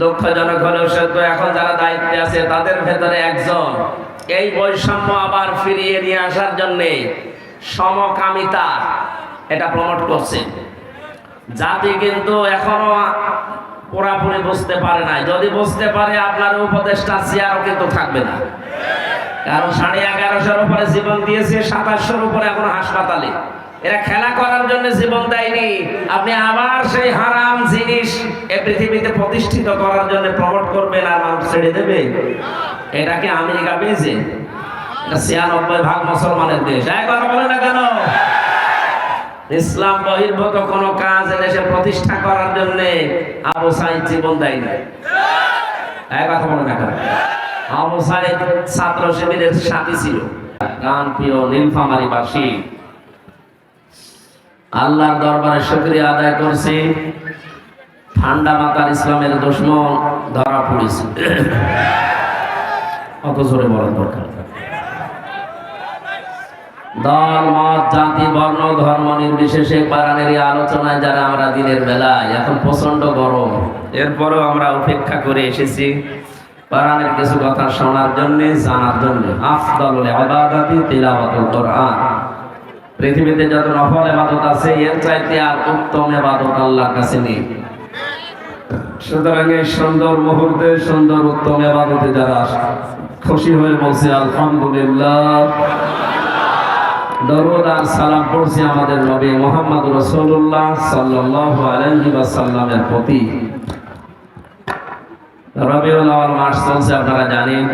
দুঃখজনক হলেও সত্য, এখন যারা দায়িত্বে আছে, তাদের ভেতরে একজন। এই বৈষম্য আবার ফিরিয়ে নিয়ে আসার জন্যে সমকামিতা এটা প্রমোট করছে। জাতি কিন্তু এখনও পুরাপুরি বুঝতে পারে নাই। যদি বুঝতে পারে, আপনার উপদেশটা চেয়ারও কিন্তু থাকবে না। কারণ সাড়ে এগারোশোর উপরে জীবন দিয়েছে সাতাশশোর উপরে এখন হাসপাতালে। এরা খেলা করার জন্য জীবন দেয়নি। আপনি আবার সেই হারাম জিনিস এ পৃথিবীতে প্রতিষ্ঠিত করার জন্য প্রমোট করবেন আর মানুষ ছেড়ে দেবে? এটাকে আমেরিকা পেয়েছে এটা ছিয়ানব্বই ভাগ মুসলমানের দেশ। এক কথা বলে না কেন? ইসলাম বহির্ভূত কোনো কাজ দেশে প্রতিষ্ঠা করার জন্য আবু সাইদ জীবন দেয় না এক কথা বলে না কেন? আবু সাইদ ছাত্র শিবিরের সাথী ছিল। গান প্রিয় নীলফামারি বাসী আল্লাহর দরবারে শুকরিয়া আদায় করছি। ঠান্ডা মাতার ইসলামের দুশ্মন ধরা পড়েছে। অত জোরে বলার দরকার দল, মত, জাতি, বর্ণ, ধর্ম নির্বিশেষে পারানের আলোচনায় যারা আমরা দিনের বেলায়, এখন প্রচণ্ড গরম। এরপরেও আমরা উপেক্ষা করে এসেছি পারানের কিছু কথা শোনার জন্য, জানার জন্য। আফদল ইবাদাতি তিলাওয়াতুল কোরআন। পৃথিবীতে যত নফল ইবাদত আছে, এর চাইতে আর উত্তম ইবাদত আল্লাহর কাছে নেই। সুতরাং এই সুন্দর মুহূর্তে, সুন্দর উত্তম ইবাদতে যারা খুশি হয়ে বলছে, আলহামদুলিল্লাহ। দরুদ আর সালাম পড়ছি আমাদের নবী মোহাম্মদ রসুল্লাহ সাল্লাল্লাহু আলাইহি ওয়াসাল্লামের প্রতি। রবিউল আওয়াল মাস চলছে, আপনারা জানেন।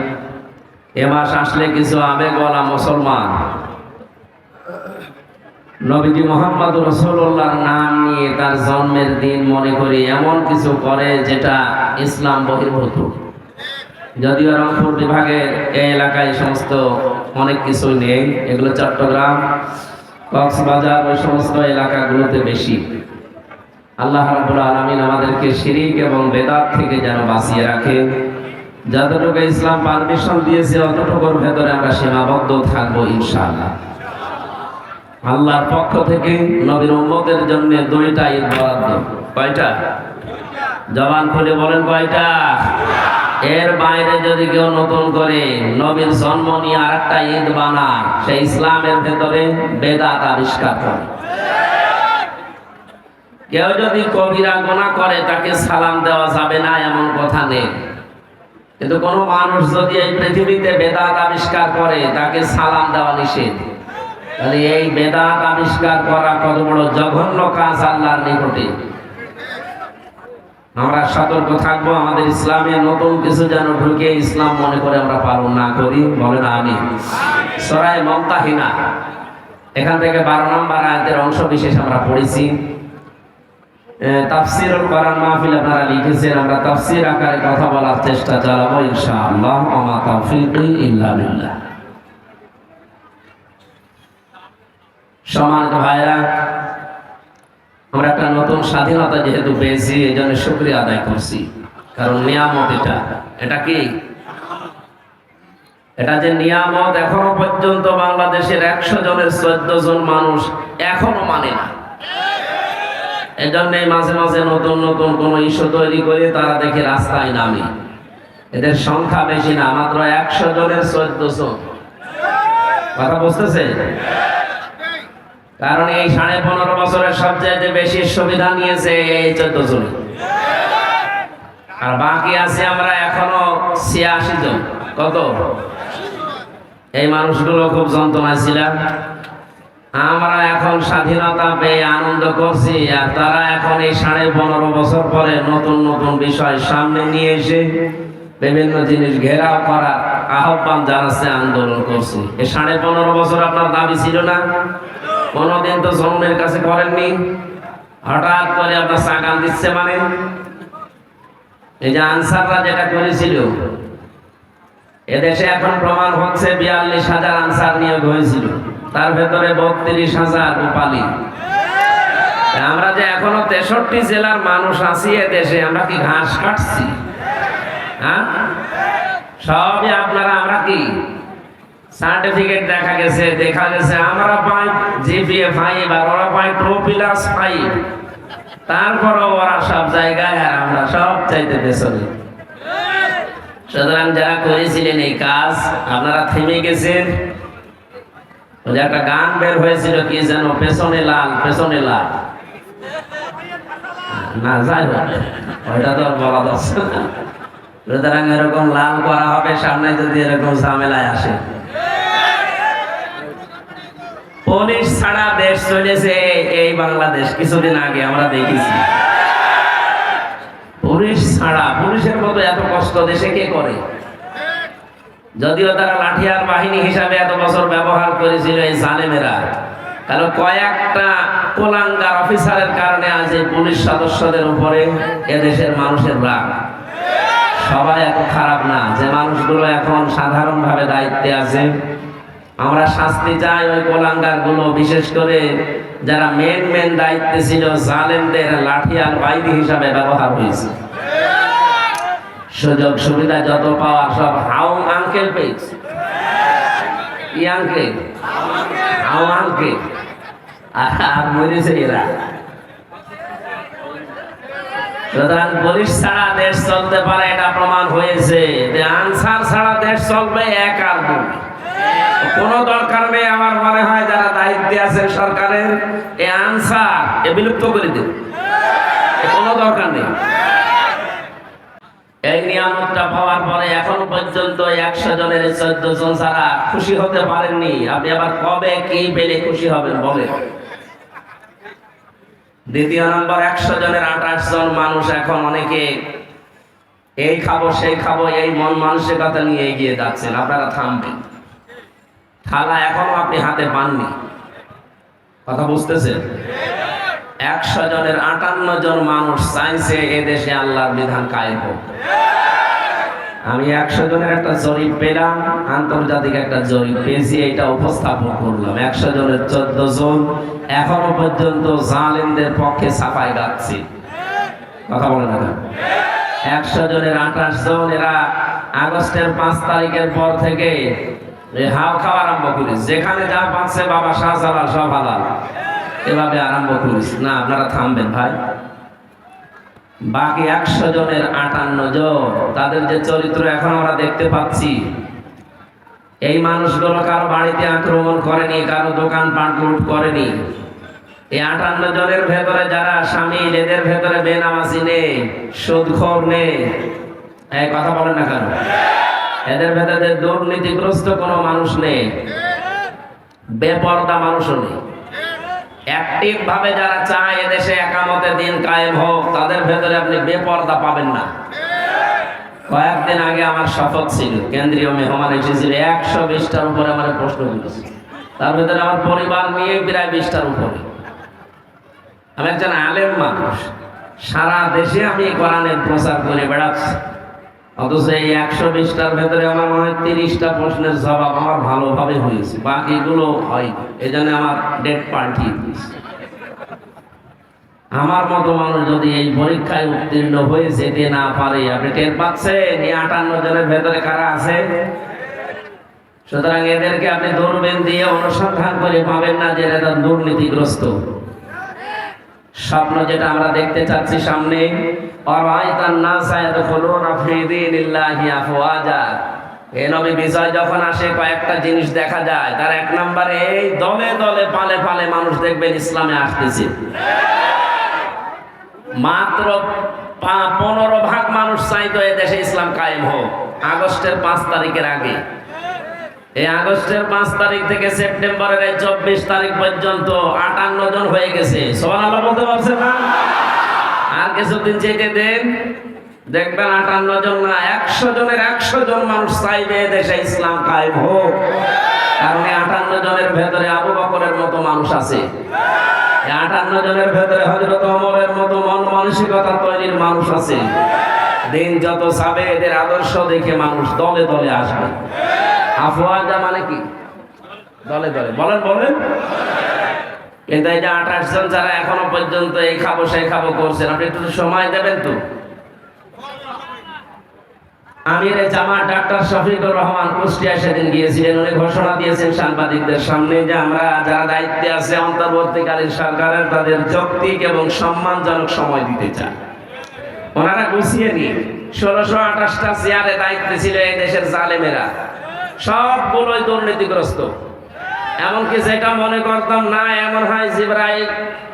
এ মাস আসলে কিছু আবেগওয়ালা মুসলমান। নবীজি মোহাম্মদ রসুল্লাহর নাম নিয়ে তার জন্মের দিন মনে করি এমন কিছু করে যেটা ইসলাম বহির্ভূত। যদিও রংপুর বিভাগের এই এলাকায় সমস্ত অনেক কিছু নেই, এগুলো চট্টগ্রাম, কক্সবাজার, ওই সমস্ত এলাকাগুলোতে বেশি। আল্লাহ রাব্বুল আলামিন আমাদেরকে শিরিক এবং বেদাত থেকে যেন বাঁচিয়ে রাখে। যতটুকু ইসলাম পারমিশন দিয়েছে, অতটুকুর ভেতরে আমরা সীমাবদ্ধ থাকব ইনশাআল্লাহ। আল্লাহর পক্ষ থেকে নবীর উম্মতের জন্য দুইটা ঈদ বরাদ্দ। কয়টা? জবান খুলে বলেন কয়টা? এর বাইরে যদি কেউ নতুন করে নবীর জন্ম নিয়ে আর একটা ঈদ বানায় সে ইসলামের ভেতরে বেদাত আবিষ্কার করে। কেউ যদি কবিরা গোনা করে, তাকে সালাম দেওয়া যাবে না, এমন কথা নেই। কিন্তু কোনো মানুষ যদি এই পৃথিবীতে বেদাত আবিষ্কার করে, তাকে সালাম দেওয়া নিষেধ। তাহলে এই বেদাত আবিষ্কার করা কত বড় জঘন্য কাজ আল্লাহর নিকটে। আমরা সতর্ক থাকব, আমাদের ইসলামে নতুন কিছু যেন ঢুকে ইসলাম মনে করে আমরা পালন না করি। বলেন আমি। সরাই মমতাহিনা এখান থেকে বারো নম্বর আয়াতের অংশ বিশেষ আমরা পড়েছি। তাফসিরুল কোরআন মাহফিল আপনারা লিখেছেন, আমরা তাফসির আকারে কথা বলার চেষ্টা চালাবো ইনশাআল্লাহ। ওমা তাওফিকি ইল্লা বিল্লাহ। সমাজ ভাইরা আমরা একটা নতুন স্বাধীনতা যেহেতু পেয়েছি এই জন্য শুক্রিয়া আদায় করছি। কারণ নিয়ামত এটা। এটা কি? এটা যে নিয়ামত এখনও পর্যন্ত বাংলাদেশের একশো জনের চোদ্দ জন মানুষ এখনও মানে না। এই জন্যে মাঝে মাঝে নতুন নতুন কোন ইস্যু তৈরি করে তারা দেখে রাস্তায় নামে। এদের সংখ্যা বেশি না, মাত্র একশো জনের চোদ্দ জন। কথা বুঝতেছে কারণ এই সাড়ে পনেরো বছরের সবচেয়ে বেশি সুবিধা নিয়েছে এই চোদ্দ জন। আর বাকি আছে আমরা এখনও ছিয়াশি জন। কত? এই মানুষগুলো খুব যন্ত্রণায় ছিলাম। আমরা এখন স্বাধীনতা পেয়ে আনন্দ করছি আর তারা এখন এই সাড়ে পনেরো বছর পরে নতুন নতুন বিষয় সামনে নিয়ে এসে বিভিন্ন জিনিস ঘেরাও করার আহ্বান জানাচ্ছে আন্দোলন করছে। এ সাড়ে পনেরো বছর আপনার দাবি ছিল না? কোনোদিন তো জন্মের কাছে করেননি। হঠাৎ করে আপনার সাকান দিচ্ছে মানে? এই যে আনসাররা যেটা করেছিল, এদেশে এখন প্রমাণ হচ্ছে বিয়াল্লিশ হাজার আনসার নিয়োগ হয়েছিল। তার ভেতরে বত্রিশ হাজার গোপালী আমরা যে এখনও তেষট্টি জেলার মানুষ আছি এ দেশে, আমরা কি ঘাস কাটছি? হ্যাঁ? সবই আপনারা, আমরা কি? সার্টিফিকেট দেখা গেছে দেখা গেছে, আমরা পাই জিপিএ ফাইভ আর ওরা পাই টু প্লাস ফাইভ তারপরও ওরা সব জায়গায় আর আমরা সব চাইতে পেছনে। সুতরাং যারা করেছিলেন এই কাজ, আপনারা থেমে গেছেন। যে একটা গান বের হয়েছিল, কি যেন, পেছনে লাল পেছনে লাল। না, যাই ওইটা তো বলা যাচ্ছে না। সুতরাং এরকম লাল করা হবে, সামনে যদি এরকম ঝামেলায় আসে। পুলিশ ছাড়া দেশ চলেছে এই বাংলাদেশ, কিছুদিন আগে আমরা দেখেছি। পুলিশ ছাড়া, পুলিশের মতো এত কষ্ট দেশে কে করে? যদিও তারা লাঠিয়ার বাহিনী হিসাবে এত বছর ব্যবহার করেছিল এই জালেমেরা, কারণ কয়েকটা কোলাঙ্গার অফিসারের কারণে আজ এই পুলিশ সদস্যদের উপরে এদেশের মানুষের রাগ। সবাই এত খারাপ না, যে মানুষগুলো এখন সাধারণভাবে দায়িত্বে আছে। আমরা শাস্তি চাই ওই কোলাঙ্গারগুলো বিশেষ করে যারা মেন মেন দায়িত্বে ছিল, জালেমদের লাঠি আর বাইদি হিসাবে ব্যবহার হয়েছে। সুযোগ সুবিধা যত পাওয়া সব হাউ আঙ্কেল পেয়েছে। কি আঙ্কেল হাউ আঙ্কেল আর মরেছে এরা। সুতরাং পুলিশ ছাড়া দেশ চলতে পারে এটা প্রমাণ হয়েছে। যে আনসার ছাড়া দেশ চলবে এক আর কোন দরকার নেই আমার মনে হয় যারা দায়িত্বে আছেন সরকারের, এ আনসার, এ বিলুপ্ত করে দেব কোনো দরকার নেই। এই নিয়ামতটা পাওয়ার পরে এখন পর্যন্ত একশো জনের চোদ্দ জন ছাড়া খুশি হতে পারেননি। আপনি আবার কবে, কি পেলে খুশি হবেন বলেন। দ্বিতীয় নম্বর, একশো জনের আঠাশ জন মানুষ এখন অনেকে এই খাব, সেই খাব, এই মন মানসিকতা নিয়ে এগিয়ে যাচ্ছেন। আপনারা থামবেন। থালা এখনও আপনি হাতে পাননি। কথা বুঝতেছেন? একশো জনের আটান্ন জন মানুষ চাইছে এদেশে আল্লাহর বিধান কায়েম হোক। আমি একশো জনের একটা জরিপ পেলাম, আন্তর্জাতিক একটা জরিপ পেয়েছি, এটা উপস্থাপন করলাম। একশো জনের চোদ্দ জন এখনও পর্যন্ত জালেমদের পক্ষে সাফাই গাচ্ছে কথা বলেন না একশো জনের আঠাশ জন এরা আগস্টের পাঁচ তারিখের পর থেকে হাও খাওয়া আরম্ভ করিস যেখানে যা পাচ্ছে বাবা শাহজালাল সব হালাল। এভাবে আরম্ভ করিস না, আপনারা থামবেন ভাই। বাকি একশো জনের আটান্ন জন। তাদের যে চরিত্র এখন আমরা দেখতে পাচ্ছি, এই মানুষগুলো কারও বাড়িতে আক্রমণ করেনি, কারও দোকান পাট লুট করেনি। এই আটান্ন জনের ভেতরে যারা স্বামী, এদের ভেতরে বেনামাজি নেই, সুদখোর নেই। কথা বলেন না কেন? এদের ভেতরে দুর্নীতিগ্রস্ত কোনো মানুষ নেই, বেপর্দা মানুষও নেই। অ্যাক্টিভ ভাবে যারা চায় এদেশে একামতে দিন কায়েম হোক, তাদের ভেতরে আপনি বেপর্দা পাবেন না। কয়েকদিন আগে আমার শপথ ছিল, কেন্দ্রীয় মেহমান এসেছিল, একশো বিশটার উপরে আমার প্রশ্ন করেছে তার ভেতরে আমার পরিবার নিয়ে প্রায় বিশটার উপরে। আমি একজন আলেম মানুষ, সারা দেশে আমি কোরআনের প্রচার করে বেড়াচ্ছি। অথচ এই একশো বিশটার ভেতরে আমার মনে হয় তিরিশটা প্রশ্নের জবাব আমার ভালোভাবে হয়েছে। বাকিগুলো হয় আমার ডেট পাল্টিয়ে দিয়েছে। আমার মতো মানুষ যদি এই পরীক্ষায় উত্তীর্ণ হয়ে যেতে না পারে, আপনি টের পাচ্ছেন এই আটান্ন জনের ভেতরে কারা আছে? সুতরাং এদেরকে আপনি দূরবীন দিয়ে অনুসন্ধান করে পাবেন না যে এরা দুর্নীতিগ্রস্ত। স্বপ্ন যেটা আমরা দেখতে চাচ্ছি সামনে এ নবী বিজয় যখন আসে, কয়েকটা জিনিস দেখা যায়। তার এক নম্বরে, এই দলে দলে, পালে পালে মানুষ দেখবেন ইসলামে আসতেছে। মাত্র পনেরো ভাগ মানুষ চাইতো এ দেশে ইসলাম কায়েম হোক। আগস্টের পাঁচ তারিখের আগে। এই আগস্টের পাঁচ তারিখ থেকে সেপ্টেম্বরের এই চব্বিশ তারিখ পর্যন্ত আটান্ন জন হয়ে গেছে। সবাই আল্লাহ বলতে পারছে না? আর কিছুদিন যেতে দেন, দেখবেন আটান্ন জন না, একশো জনের একশো জন মানুষ চাইবে দেশে ইসলাম কায়েম হোক। কারণ এই আটান্ন জনের ভেতরে আবু বকরের মতো মানুষ আছে। আটান্ন জনের ভেতরে হজরত অমরের মতো মন মানসিকতা তৈরির মানুষ আছে। দিন যত যাবে, এদের আদর্শ দেখে মানুষ দলে দলে আসবে। আফওয়াজা মানে কি? দলে দলে। বলেন বলেন। কিন্তু এই যে আঠাশ জন যারা এখনও পর্যন্ত এই খাব, সেই খাব করছেন। আপনি একটু সময় দেবেন তো? আমির জামাত ডাক্তার শফিকুর রহমান কুষ্টিয়া সেদিন গিয়েছিলেন। উনি ঘোষণা দিয়েছেন সাংবাদিকদের সামনে যে আমরা যারা দায়িত্বে আছে, অন্তর্বর্তীকালীন সরকারের তাদের যৌক্তিক এবং সম্মানজনক সময় দিতে চান ওনারা গুছিয়ে নিয়ে ষোলোশো আঠাশটা চেয়ারে দায়িত্বে ছিল এই দেশের জালেমেরা। সবগুলোই দুর্নীতিগ্রস্ত। এমনকি যেটা মনে করতাম, না, এমন হয় জিব্রাইল,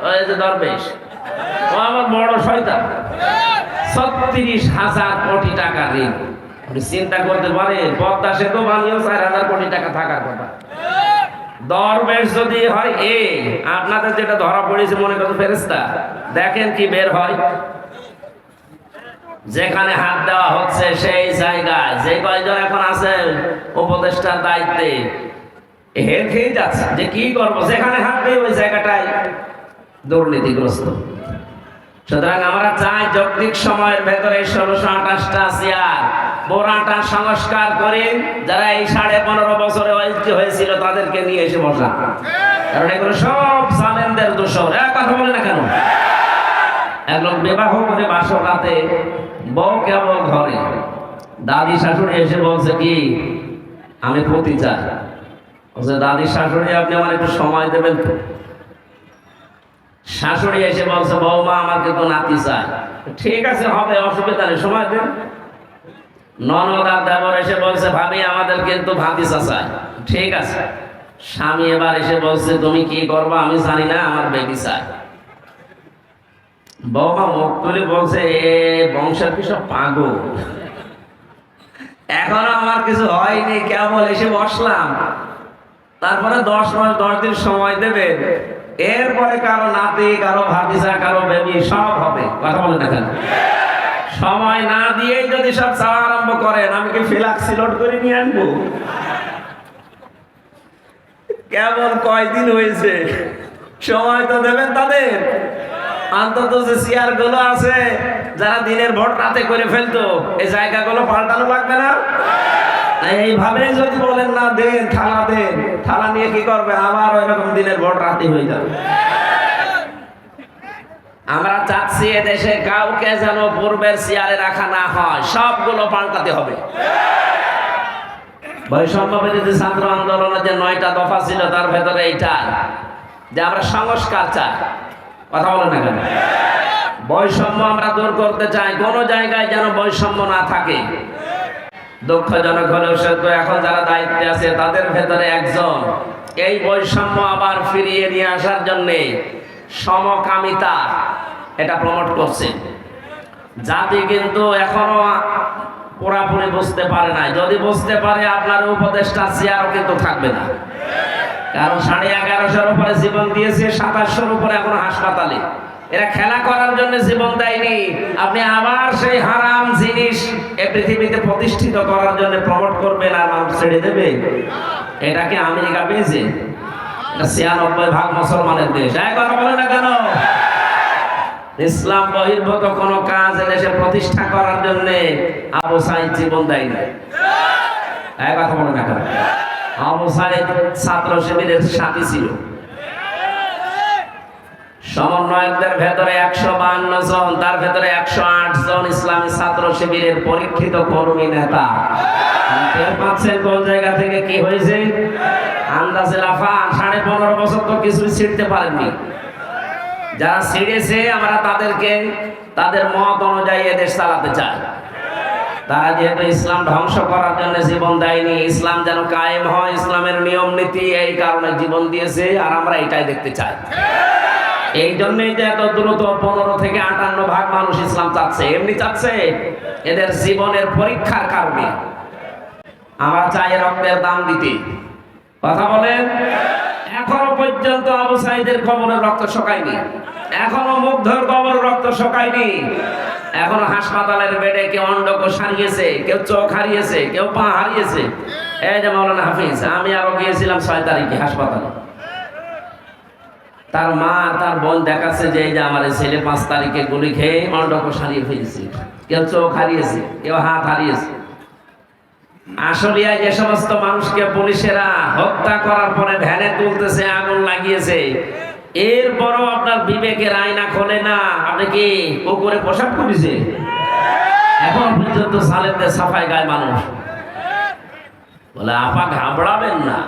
ওই যে দরবেশ, ও আমার বড় শয়তান। ছত্রিশ হাজার কোটি টাকা ঋণ। চিন্তা করতে পারে পদ্মা সেতু বানিয়েও চার হাজার কোটি টাকা থাকার কথা। দরবেশ যদি হয়, এ, আপনাদের যেটা ধরা পড়েছে মনে করতে ফেরেস্তা দেখেন কি বের হয়। যেখানে হাত দেওয়া হচ্ছে সেই জায়গায়। যে কয়জন এখন আছে উপদেষ্টার দায়িত্বে। হের খেয়ে যাচ্ছে? যে কি করব? যেখানে হাত দেয় ওই জায়গাটাই দুর্নীতিগ্রস্ত। সুতরাং আমরা চাই যৌক্তিক সময়ের ভেতরে ষোলোশো আঠাশটা চেয়ার, বোরাটা সংস্কার করে যারা এই সাড়ে পনেরো বছরে হয়েছিল তাদেরকে নিয়ে এসে বসা। কারণ এগুলো সব জালেনদের দোষর। এক কথা বলে না কেন? এক লোক বিবাহ করে বাসর রাতে বউ কেবল ঘরে? দাদি শাশুড়ি এসে বলছে, কি? আমি পতি চাই বলছে, দাদি শাশুড়ি, আপনি আমার একটু সময় দেবেন তো? শাশুড়ি এসে বলছে বৌমা আমাকে তো নাতি চাই ঠিক আছে, হবে, অসুবিধা নেই, সময় দেন। ননদ আর দেবর এসে বলছে, ভাবি, আমাদের কিন্তু ভাতিসা চাই ঠিক আছে। স্বামী এবার এসে বলছে, তুমি কি করবা? আমি জানি না, আমার বেবি চাই বৌমা মুখ তুলে বলছে, এ, বংশের কি সব পাগল? এখনও আমার কিছু হয়নি, কেবল এসে বসলাম। তারপরে দশ মাস, দশ দিন সময় দেবেন এরপরে কারও নাতি, কারও ভাতিজা, কারও বেবি, সব হবে। কথা বলে দেখেন সময় না দিয়েই যদি সব চাওয়া আরম্ভ করেন, আমি কি ফিলাক্সি লোড করে নিয়ে আনব? কেবল কয়দিন হয়েছে? সময় তো দেবেন তাদের। অন্তত যে চেয়ারগুলো আছে, যারা দিনের ভোট রাতে করে ফেলতো, এই জায়গাগুলো পাল্টানো লাগবে না? এইভাবে যদি বলেন, না, দেন, থালা দেন। থালা নিয়ে কি করবে? আবার দিনের ভোট রাতে হয়ে যাবে। আমরা চাচ্ছি দেশে কাউকে যেন পূর্বের চেয়ারে রাখা না হয়, সবগুলো পাল্টাতে হবে। বৈষম্য ছাত্র আন্দোলনের যে নয়টা দফা ছিল, তার ভেতরে এইটা, যে আমরা সংস্কার চাই। কথা বলে না কেন? বৈষম্য আমরা দূর করতে চাই, কোনো জায়গায় যেন বৈষম্য না থাকে। দুঃখজনক হলেও সত্য, এখন যারা দায়িত্বে আছে, তাদের ভেতরে একজন। এই বৈষম্য আবার ফিরিয়ে নিয়ে আসার জন্যে সমকামিতা এটা প্রমোট করছে। জাতি কিন্তু এখনও পুরাপুরি বুঝতে পারে নাই। যদি বুঝতে পারে, আপনার উপদেশটা চেয়ারও কিন্তু থাকবে না। কারণ সাড়ে এগারোশোর উপরে জীবন দিয়েছে, সাতাশশোর উপরে এখন হাসপাতালে। এরা খেলা করার জন্য জীবন দেয়নি। আপনি আবার সেই হারাম জিনিস এ পৃথিবীতে প্রতিষ্ঠিত করার জন্য প্রমোট করবেন আর নাম ছেড়ে দেবে? এটা কি আমেরিকা পেয়েছে? ছিয়ানব্বই ভাগ মুসলমানের দেশ। এক কথা বলে না কেন? ইসলাম বহির্ভূত কোন কাজ দেশে প্রতিষ্ঠা করার জন্য আবু সাইদ জীবন দেয় না এক কথা বলে না কেন? আবু ছাত্র শিবিরের সাথী ছিল। সমন্বয়কদের ভেতরে একশো বান্ন জন, তার ভেতরে একশো আট জন ইসলামী ছাত্র শিবিরের পরীক্ষিত কর্মী নেতা। পাচ্ছেন কোন জায়গা থেকে কি হয়েছে? আন্দাজে লাফান, সাড়ে পনেরো বছর তো কিছুই ছিটতে পারেননি। যারা ছিঁড়েছে, আমরা তাদেরকে, তাদের মত অনুযায়ী এদেশ চালাতে চাই। তারা যেহেতু ইসলাম ধ্বংস করার জন্য জীবন দেয়নি। ইসলাম যেন কায়েম হয়, ইসলামের নিয়ম নীতি, এই কারণে জীবন দিয়েছে, আর আমরা এটাই দেখতে চাই। এই জন্যই যে এত দ্রুত পনেরো থেকে আটান্ন ভাগ মানুষ ইসলাম চাচ্ছে, এমনি চাচ্ছে। এদের জীবনের পরীক্ষার কারণে। আমরা চাই রক্তের দাম দিতে। কথা বলেন? এখনও পর্যন্ত আবু সাইদের কবরের রক্ত শোকায়নি। এখনও মুগ্ধর কবর রক্ত শোকায়নি। এখনও হাসপাতালের বেডে কেউ অন্ডকোষ হারিয়েছে, কেউ চোখ হারিয়েছে, কেউ পা হারিয়েছে। এই যে মৌলানা হাফিজ, আমি আরও গিয়েছিলাম ছয় তারিখে হাসপাতালে। তার মা, তার বোন দেখাচ্ছে যে এই যে আমার ছেলে পাঁচ তারিখে গুলি খেয়ে অন্ডকোষ হারিয়ে ফেলেছে। কেউ চোখ হারিয়েছে, কেউ হাত হারিয়েছে। আশুলিয়ায় যে সমস্ত মানুষকে পুলিশেরা হত্যা করার পরে ভ্যানে তুলতেছে, আগুন লাগিয়েছে। এরপরও আপনার বিবেকের আয়না খোলে না। আপনি কি পুকুরে পোশাক করেছে এখন পর্যন্ত সালেতে সাফাই গায় মানুষ। বলে, আপা, ঘাবড়াবেন না।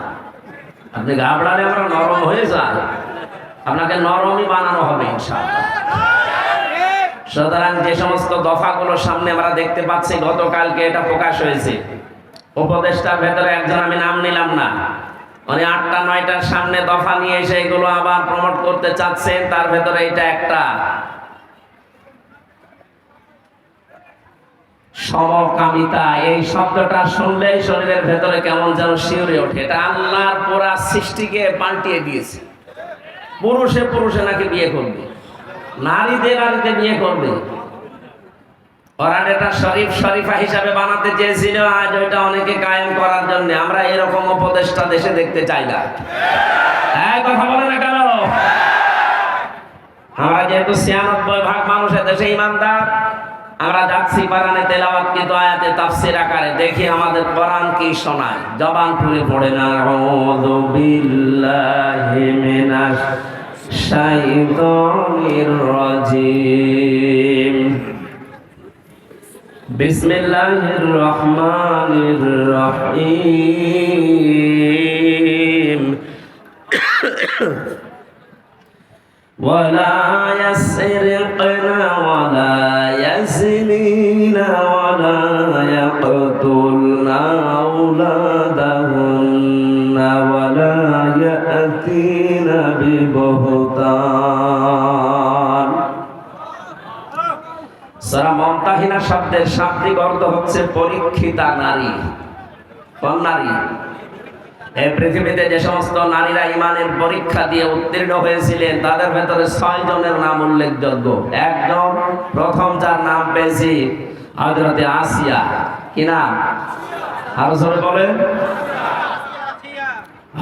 আপনি ঘাবড়ালে আমরা নরম হয়ে যায় আপনাকে নরমই বানানো হবে সুতরাং যে সমস্ত দফাগুলো সামনে আমরা দেখতে পাচ্ছি, গতকালকে এটা প্রকাশ হয়েছে। উপদেষ্টার ভেতরে একজন, আমি নাম নিলাম না। উনি আটটা, নয়টার সামনে দফা নিয়ে এসে এগুলো আবার প্রমোট করতে চাচ্ছেন, তার ভেতরে এটা একটা সমকামিতা। এই শব্দটা শুনলেই শরীরের ভেতরে কেমন যেন শিউরে ওঠে। এটা আল্লাহর পুরা সৃষ্টিকে পাল্টিয়ে দিয়েছে। পুরুষে পুরুষে নাকি বিয়ে করবে? নারীদের নারীতে বিয়ে করবে? ওরা এটা শরীফ শরীফা হিসাবে বানাতে চেয়েছিল, আজ ওইটা অনেকে কায়েম করার জন্য। আমরা এরকম উপদেশটা দেশে দেখতে চাই না। হ্যাঁ কথা বলে না কেন? আমরা যেহেতু ছিয়ানব্বই ভাগ মানুষের দেশে ইমানদার, আমরা যাচ্ছি বারানে তেলাওয়াত কিন্তু আয়াতে তাফসির আকারে। দেখি আমাদের কোরআন কি শোনায়। জবান খুলে পড়ে না। আউযু বিল্লাহি মিনাশ শাইতানির রাজিম। بسم الله الرحمن الرحيم ولا يسرقن ولا يزنين ولا يقتلن أولادهن ولا يأتين ببهتان শব্দের শাব্দিক অর্থ হচ্ছে পরীক্ষিতা নারী, কোন নারী? এই পৃথিবীতে যে সমস্ত নারীরা ইমানের পরীক্ষা দিয়ে উত্তীর্ণ হয়েছিলেন, তাদের ভেতরে ছয় জনের নাম উল্লেখযোগ্য। একজন, প্রথম যার নাম পেয়েছি হজরতে আসিয়া। কি নাম? আরও সবাই বলেন।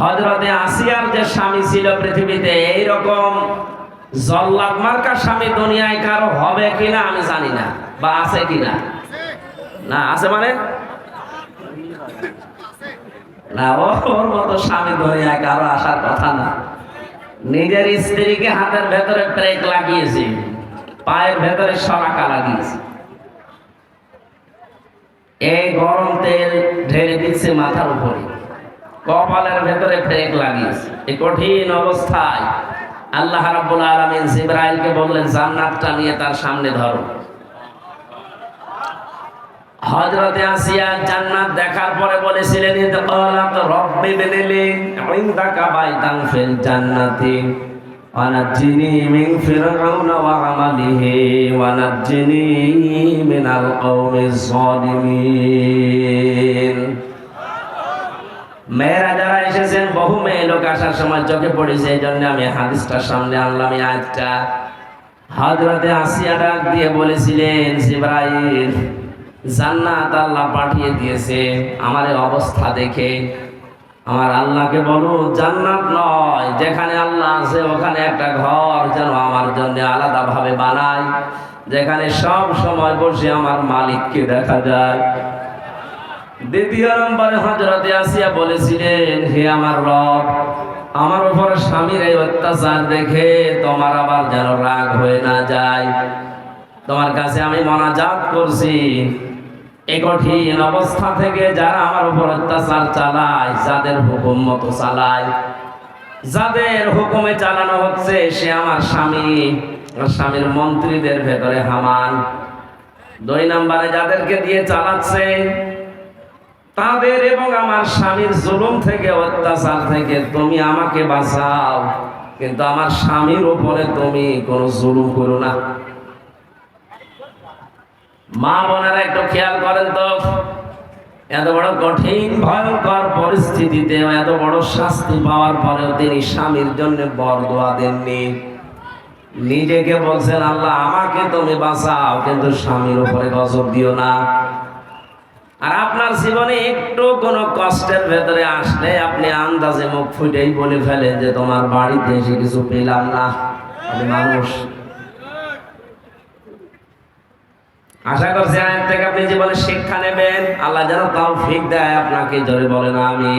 হজরতে আসিয়ার যে স্বামী ছিল পৃথিবীতে, এইরকম জল্লাদ মার্কা স্বামী দুনিয়ায় কারও হবে কিনা আমি জানি না, বা আছে কিনা? না, আছে মানে? না, ওর মতো স্বামী দুনিয়ায় কারও আসার কথা না। নিজের স্ত্রীকে হাতের ভেতরে ব্রেক লাগিয়েছে, পায়ের ভেতরে সরাকা লাগিয়েছে। এই গরম তেল ঢেলে দিচ্ছে মাথার উপরে, কপালের ভেতরে ব্রেক লাগিয়েছে। এই কঠিন অবস্থায় আল্লাহ রাব্বুল আলামিন জিব্রাইলকে বললেন, জান্নাতটা নিয়ে তার সামনে ধরো। হযরতে আসিয়া জান্নাত দেখার পরে বলেছিলেন ইন ইদকালাত রব্বি বিনিলি ইনদাকা বাইতান ফিল জান্নাতি ওয়ানাজ্জিনি মিন ফিরআউন ওয়া আমালিহি ওয়ানাজ্জিনি মিনাল কওমিজ জালিমিন। মেয়েরা যারা এসেছেন, বহু মেয়ে লোক আসার সময় চোখে পড়েছে এই জন্য আমি হাদিসটার সামনে আনলাম এই আয়াতটা। হযরতে আসিয়া ডাক দিয়ে বলেছিলেন, জিবরাইল, জান্নাত আল্লাহ পাঠিয়ে দিয়েছে, আমার অবস্থা দেখে। আমার আল্লাহকে বলো, জান্নাত নয়, যেখানে আল্লাহ আছে, ওখানে একটা ঘর যেন আমার জন্য আলাদা ভাবে বানায়। যেখানে সব সময় বসে আমার মালিককে দেখা যায়। দ্বিতীয় নম্বরে বলেছিলেন, হে আমার আমার উপরে স্বামীর এই অত্যাচার দেখে তোমার আবার যেন রাগ হয়ে না যায়। তোমার কাছে আমি করছি। অবস্থা থেকে যারা আমার উপর অত্যাচার চালায়, যাদের হুকুম মতো চালায়, যাদের হুকুমে চালানো হচ্ছে, সে আমার স্বামী স্বামীর মন্ত্রীদের ভেতরে হামান। দুই নম্বরে যাদেরকে দিয়ে চালাচ্ছে তাদের এবং আমার স্বামীর জুলুম থেকে, অত্যাচার থেকে তুমি আমাকে বাঁচাও। কিন্তু আমার স্বামীর উপরে তুমি কোনো জুলুম করো না। মা বোনেরা একটু খেয়াল করেন তো, এত বড় কঠিন, ভয়ঙ্কর পরিস্থিতিতে এত বড় শাস্তি পাওয়ার পরেও তিনি স্বামীর জন্য বর দোয়া দেননি। নিজেকে বলছেন, আল্লাহ, আমাকে তুমি বাঁচাও, কিন্তু স্বামীর উপরে গজব দিও না। আর আপনার জীবনে একটু কোনো কষ্টের ভেতরে আসলে আপনি আন্দাজে মুখ ফুটেই বলে ফেলেন যে তোমার বাড়িতে এসে কিছু পেলাম না। আপনি মানুষ। আশা করছি আয়াত থেকে আপনি জীবনে শিক্ষা নেবেন। আল্লাহ যেন তাও ফিক দেয় আপনাকে, জোরে বলেন আমি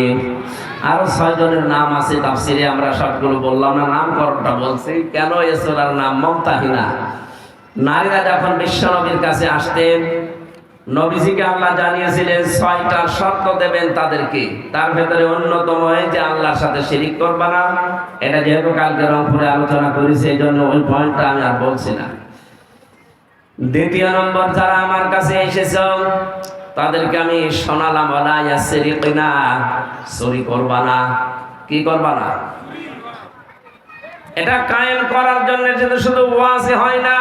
আরও ছয় জনের নাম আছে, তাফসিরে আমরা সবগুলো বললাম না নাম করটা বলছি। কেন এসরার নাম মমতাহিনা? নারীরা যখন বিশ্বনবীর কাছে আসতেন নবীজিকে আল্লাহ জানিয়েছিলেন, ছয়টা শর্ত দেবেন তাদেরকে। তার ভেতরে অন্যতম যে আল্লাহর সাথে শিরিক করবা না, এটা যেহেতু কালকে রংপুরে আলোচনা করেছি এই জন্য ওই পয়েন্টটা আমি আর বলছি না। দ্বিতীয় নম্বর, যারা আমার কাছে এসেছ, তাদেরকে আমি শোনালাম ইয়াসরিকিনা চুরি করবা না। কি করবা না? এটা কায়েম করার জন্য শুধু ওয়াজে হয় না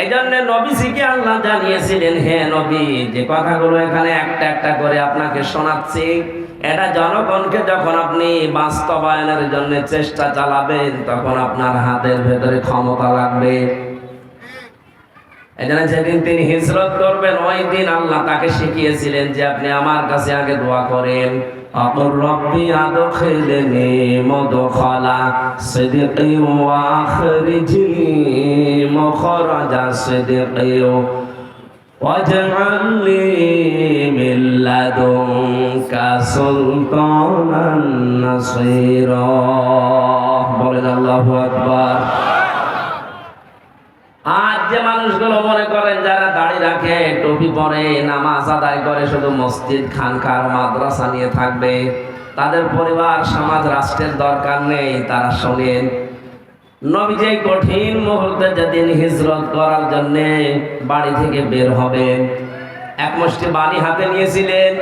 এই জন্য নবীজিকে আল্লাহ জানিয়েছিলেন, হে নবী, যে কথাগুলো এখানে একটা একটা করে আপনাকে শোনাচ্ছি, এটা জনগণকে যখন আপনি বাস্তবায়নের জন্য চেষ্টা চালাবেন, তখন আপনার হাতের ভেতরে ক্ষমতা লাগবে। এই জন্য যেদিন তিনি হিজরত করবেন, ওই দিন আল্লাহ তাকে শিখিয়েছিলেন যে আপনি আমার কাছে আগে দোয়া করেন। أقل ربي أدخلني مدخل صدق وأخرجني مخرج صدق واجعل لي من لدنك سلطانا نصيرا بلد الله أكبر আজ যে মানুষগুলো মনে করেন যারা দাড়ি রাখে, টুপি পরে, নামাজ আদায় করে, শুধু মসজিদ, খানকার, মাদ্রাসা নিয়ে থাকবে, তাদের পরিবার, সমাজ, রাষ্ট্রের দরকার নেই, তারা শোনেন। নবী যে কঠিন মুহূর্তে যেদিন হিজরত করার জন্য বাড়ি থেকে বের হবেন, এক মুষ্টি বাণী হাতে নিয়েছিলেন।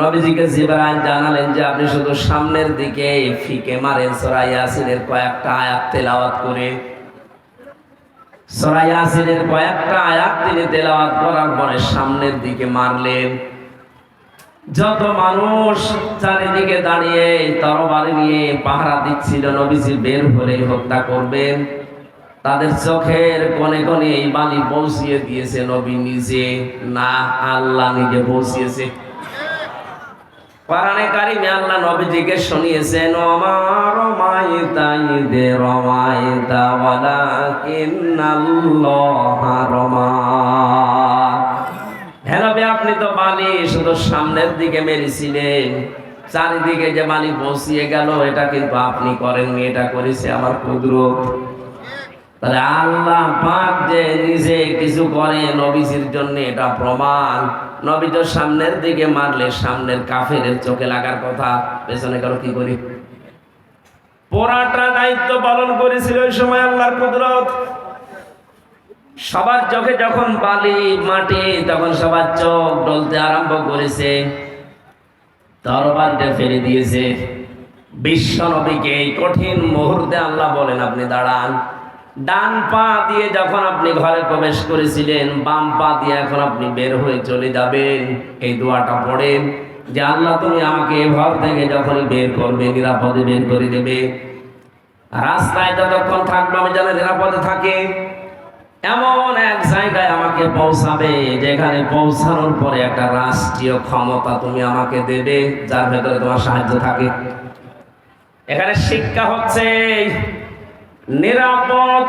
নবীজিকে জিবরাইল জানালেন যে, আপনি শুধু সামনের দিকে ফিকে মারেন। সরাই ইয়াসিনের কয়েকটা আয়াত তেলাওয়াত করে সূরা ইয়াসিনের কয়েকটা আয়াত তিনি তেলাওয়াত করার পরে সামনের দিকে মারলেন। যত মানুষ চারিদিকে দাঁড়িয়ে তরবারি নিয়ে পাহারা দিচ্ছিল, নবীজি বের হলে হত্যা করবেন। তাদের চোখের কোণে কোণে এই বাণী পৌঁছিয়ে দিয়েছে নবী নিজে। না, আল্লাহ নিজে পৌঁছিয়েছে। কোরআনে কারিমে আল্লাহ নবীজিকে শুনিয়েছেন আমার রমাইতা ঈদে রমাইতা ওয়ালাকিন্নাল্লাহ রমা। হ্যাঁ নবী, আপনি তো বালি, শুধু সামনের দিকে মেরেছিলেন, চারিদিকে যে বালি পৌঁছিয়ে গেল, এটা কিন্তু আপনি করেননি, এটা করেছে আমার কুদরত। তাহলে আল্লাহ পাক যে নিজে কিছু করে নবীজির জন্য এটা প্রমাণ। নবী তো সামনের দিকে মারলে সামনের কাফের চোখে লাগার কথা, পেছনে কারও কি করি? পোড়াটা দায়িত্ব পালন করেছিল ওই সময় আল্লাহর কুদরত। সবার চোখে যখন বালি, মাটি, তখন সবার চোখ ডলতে আরম্ভ করেছে। তরবারটা ফেলে দিয়েছে। বিশ্ব নবীকে এই কঠিন মুহূর্তে আল্লাহ বলেন, আপনি দাঁড়ান। ডান পা দিয়ে যখন আপনি ঘরে প্রবেশ করেছিলেন, বাম পা দিয়ে এখন আপনি বের হয়ে চলে যাবেন। এই দোয়াটা পড়েন যে, আল্লাহ, তুমি আমাকে ঘর থেকে যখনই বের করবে, নিরাপদে বের করে দেবে। রাস্তায় যতক্ষণ থাকব, আমি যেন নিরাপদে থাকে। এমন এক জায়গায় আমাকে পৌঁছাবে, যেখানে পৌঁছানোর পরে একটা রাষ্ট্রীয় ক্ষমতা তুমি আমাকে দেবে, যার ভেতরে তোমার সাহায্য থাকে। এখানে শিক্ষা হচ্ছে নিরাপদ,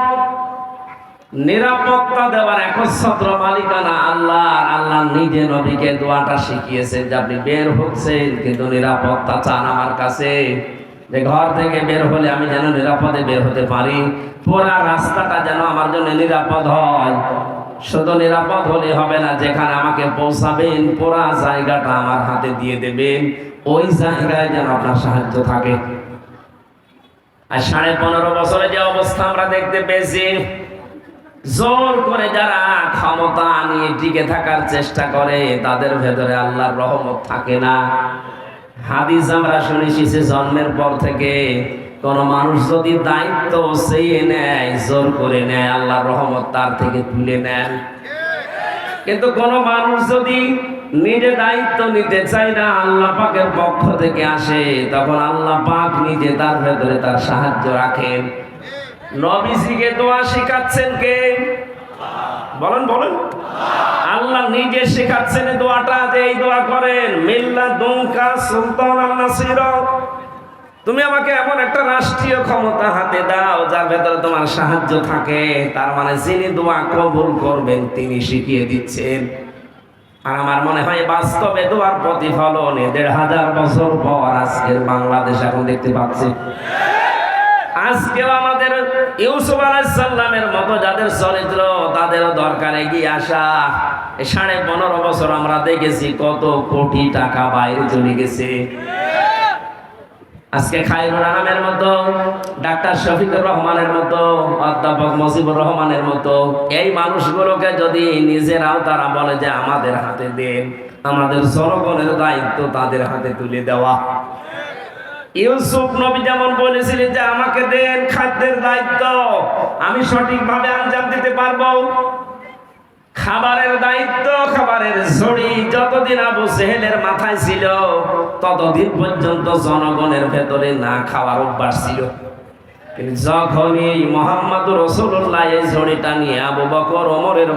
নিরাপত্তা দেওয়ার একচ্ছত্র মালিকানা আল্লাহ আল্লাহ নিজে নবীকে দোয়াটা শিখিয়েছেন যে আপনি বের হচ্ছেন, কিন্তু নিরাপত্তা চান আমার কাছে। যে ঘর থেকে বের হলে আমি যেন নিরাপদে বের হতে পারি, পুরা রাস্তাটা যেন আমার জন্য নিরাপদ হয়। শুধু নিরাপদ হলে হবে না, যেখানে আমাকে পৌঁছাবেন, পুরা জায়গাটা আমার হাতে দিয়ে দেবেন। ওই জায়গায় যেন আপনার সাহায্য থাকে। আর সাড়ে পনেরো বছরে যে অবস্থা আমরা দেখতে পেয়েছি, জোর করে যারা ক্ষমতা নিয়ে টিকে থাকার চেষ্টা করে, তাদের ভেতরে আল্লাহর রহমত থাকে না। হাদিস আমরা শুনেছি সে জন্মের পর থেকে কোন মানুষ যদি দায়িত্ব চেয়ে নেয়, জোর করে নেয়, আল্লাহর রহমত তার থেকে তুলে নেন। কিন্তু কোন মানুষ যদি নিজে দায়িত্ব নিতে চাই না, আল্লাহ পাকের পক্ষ থেকে আসে। তখন আল্লাহ পাক নিজে তার ভেতরে তার সাহায্য রাখেন। নবীজিকে দোয়া শেখাচ্ছেন কে? বলেন বলেন। আল্লাহ নিজে শেখাচ্ছেন দোয়াটা যে এই দোয়া করেন, মিল্লা দুমকা সুলতান নাসির। তুমি আমাকে এমন একটা রাষ্ট্রীয় ক্ষমতা হাতে দাও, যার ভেতরে তোমার সাহায্য থাকে। তার মানে যিনি দোয়া কবুল করবেন, তিনি শিখিয়ে দিচ্ছেন। আর আমার মনে হয় বাস্তবে দোয়ার প্রতিফলন দেড় হাজার বছর পর আজকের বাংলাদেশ এখন দেখতে পাচ্ছি। আজকেও আমাদের ইউসুফ আলাইসাল্লামের মতো যাদের চরিত্র তাদের দরকার এগিয়ে আসা। সাড়ে পনেরো বছর আমরা দেখেছি কত কোটি টাকা বাইরে চলে গেছে। আজকে খাইরুল আনামের মতো, ডাক্তার শফিকুর রহমানের মতো, অধ্যাপক মজিবুর রহমানের মতো, এই মানুষগুলোকে যদি নিজেরাও তারা বলে যে আমাদের হাতে দেন, আমাদের জনগণের দায়িত্ব তাদের হাতে তুলে দেওয়া। ইউসুফ নবী যেমন বলেছিলেন যে, আমাকে দেন খাদ্যের দায়িত্ব। আমি সঠিকভাবে আঞ্জাম দিতে পারব। খাবারের দায়িত্ব, খাবারের ঝড়ি যতদিন আবু সেহেলের মাথায় ছিল, ততদিন পর্যন্ত জনগণের ভেতরে না খাওয়ার অভ্যাস ছিল। কিন্তু যখনই মোহাম্মদ রসুল্লাহ এই আবু বকর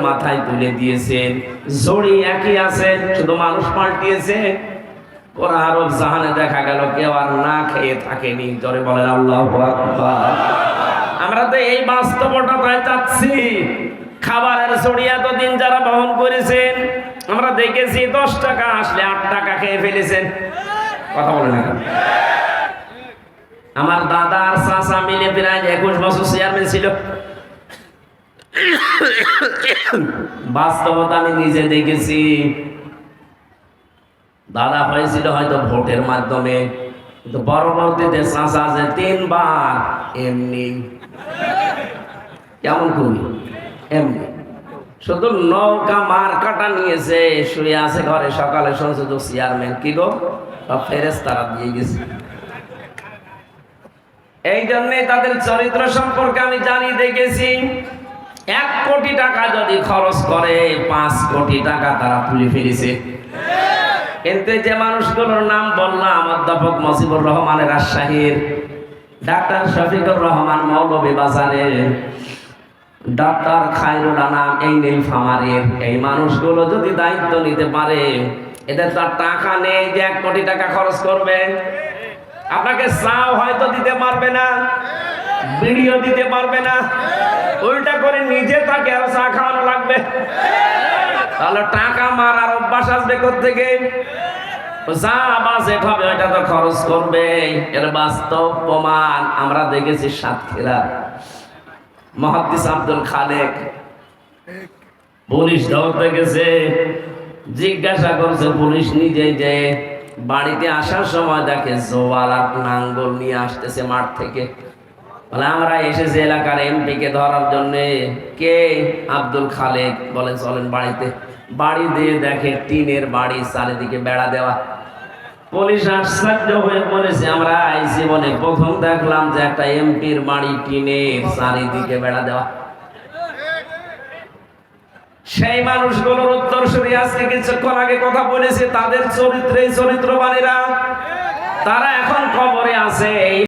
মাথায় তুলে দিয়েছেন ঝড়ি একই আছে, শুধু মানুষ পাল্টিয়েছে। ওরা জাহানে দেখা গেল, কেউ আর না খেয়ে থাকেনি। জোরে বলেন, আল্লাহ আমরা তো এই বাস্তবতাটাই চাচ্ছি খাবারের ছড়ি এতদিন যারা বহন করেছেন আমরা দেখেছি দশ টাকা আসলে আট টাকা খেয়ে ফেলেছেন। কথা বলে না আমার দাদা আর চাচা মিলে প্রায় একুশ বছর চেয়ারম্যান ছিল। বাস্তবতা আমি নিজে দেখেছি। দাদা হয়েছিল হয়তো ভোটের মাধ্যমে, কিন্তু পরবর্তীতে চাষা যে তিনবার এমনি, কেমন করি এমনি। শুধু নৌকা মার কাটা নিয়েছে, শুয়ে আছে ঘরে সকালে, শুনছে তো চেয়ারম্যান। কি গো? সব ফেরেস তারা দিয়ে গেছে। এই জন্যে তাদের চরিত্র সম্পর্কে আমি জানি, দেখেছি। এক কোটি টাকা যদি খরচ করে, পাঁচ কোটি টাকা তারা তুলে ফেলেছে। কিন্তু যে মানুষগুলোর নাম বললাম, অধ্যাপক মজিবুর রহমানের রাজশাহীর ডাক্তার শফিকুর রহমান মৌলবী বাজারের ডাক্তার খায়রুল আনাম এই নীল ফামারের এই মানুষগুলো যদি দায়িত্ব নিতে পারে, এদের তার টাকা নেই যে এক কোটি টাকা খরচ করবে। আপনাকে চাও হয়তো দিতে পারবে না, বিড়িও দিতে পারবে না, উল্টা করে নিজে তাকে আরও চা খাওয়ানো লাগবে। তাহলে টাকা মারার অভ্যাস আসবে থেকে যা হবে ওইটা তো খরচ করবে, এর বাস্তব প্রমাণ আমরা দেখেছি সাতক্ষীরা মহাদ্দিস আব্দুল খালেক। পুলিশ ধরতে গেছে, জিজ্ঞাসা করছে, পুলিশ নিজে যে বাড়িতে আসার সময় দেখে জোয়াল আর নাঙ্গল নিয়ে আসতেছে মাঠ থেকে। বলে, আমরা এসেছি এলাকার এমপি কে ধরার জন্য। কে? আব্দুল খালেক। বলেন, চলেন বাড়িতে। বাড়ি দিয়ে দেখে টিনের বাড়ি চারিদিকে বেড়া দেওয়া। পুলিশ আশ্চর্য হয়ে বলেছে, আমরা এই জীবনে প্রথম দেখলাম যে একটা এমপির চারিদিকে বেড়া দেওয়া। সেই মানুষগুলোর উত্তরসূরি আজকে কিছুক্ষণ আগে কথা বলেছে, তাদের চরিত্রে চরিত্রবাণীরা তারা এখন কবরে আছে।